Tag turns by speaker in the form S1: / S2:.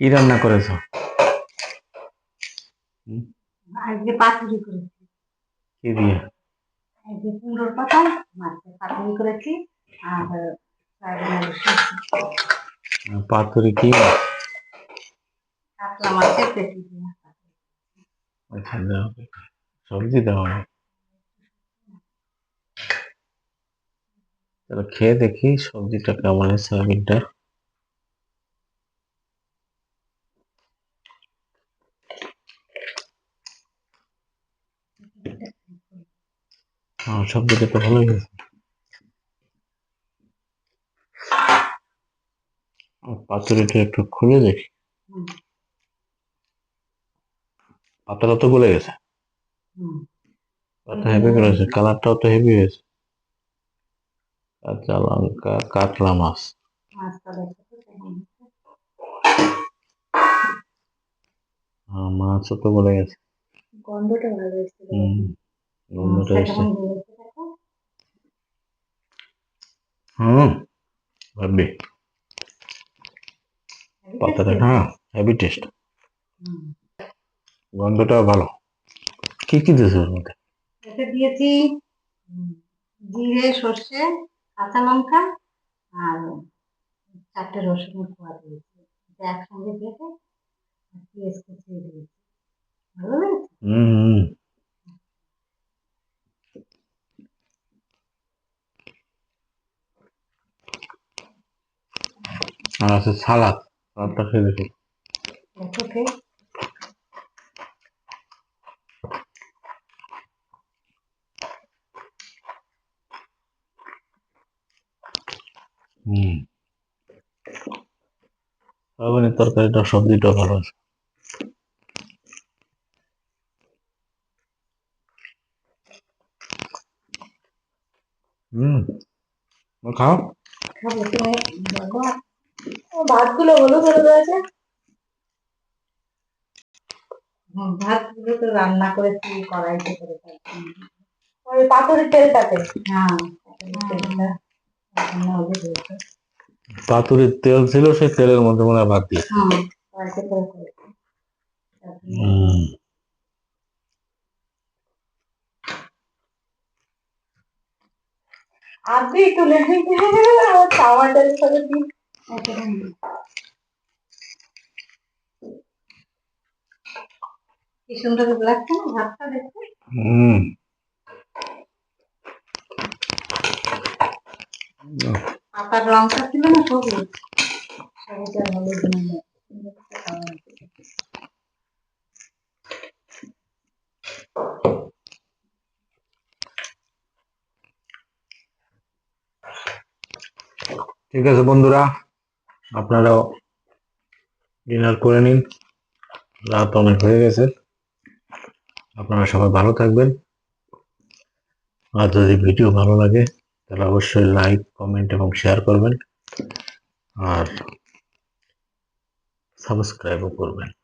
S1: কি রান্না করেছ?
S2: আজকে পাতুরি করেছি।
S1: কি দিয়ে?
S2: আজকে কুমড়োর পাতা মাছের পাতুরি করেছি আর
S1: পাতুরি কি?
S2: কাতলা মাছের পেটি দিয়ে
S1: আচ্ছা দাও সবজি দাও চলো খেয়ে দেখি সবজিটা কেমন হয় সয়াবিনটা হ্যাঁ সবজিটা তো ভালোই হয়েছে। আর পাতুরিটা একটু খুলে দেখি। পাতাটা তো গলে গেছে। পাতা হেভি করেছে কালারটাও তো হেভি হয়েছে। কাঁচা লঙ্কা কাতলা মাছ। হ্যাঁ মাছও তো গলে গেছে।
S2: গন্ধটা ভালো
S1: গন্ধটা
S2: মাছটা
S1: এসছে
S2: কেমন গলেছে দেখো
S1: হুম ভাবি
S2: হেবি
S1: পাতাটা হ্যাঁ হেভি টেস্ট
S2: হুম।
S1: গন্ধটাও ভালো। কি কি দিয়েছ ওর মধ্যে?
S2: এতে দিয়েছি জিরে সর্ষে কাঁচা লঙ্কা আর চারটে রসুনের কোয়া দিয়েছি। এটা একসঙ্গে বেটে পেঁয়াজ কুচিয়ে দিয়েছি। ভালো লেগেছে
S1: হুম। আর আছে সালাদ। সালাদটা খেয়ে দেখি।
S2: দেখো খেয়ে
S1: হুম তরকারিটা সবজিটা ভালো আছে। হুম। খাও?
S2: খাব। ভাতগুলো হলুদ হলুদ হয়েছে। হুম, ভাতগুলো তো রান্না করেছি কড়াইতে করে ওই পাথরের তেলটাতে। হ্যাঁ পাথরের
S1: পাতুরির তেল ছিল সেই তেলের মধ্যে মনে হয় ভাত দিয়ে
S2: হ্যাঁ আপনি তুলে নিতে আমার টামাটার সাথে দিন কি সুন্দর লাগছে না ভাতটা দেখতে?
S1: হুম।
S2: পাতার রংটা ছিল না সবুজ? সবুজ হলুদ
S1: ঠিক আছে বন্ধুরা আপনারাও ডিনার করে নিন। রাত অনেক হয়ে গেছে। আপনারা সবাই ভালো থাকবেন। আর যদি ভিডিও ভালো লাগে, তাহলে অবশ্যই লাইক কমেন্ট এবং শেয়ার করবেন। আর সাবস্ক্রাইবও করবেন।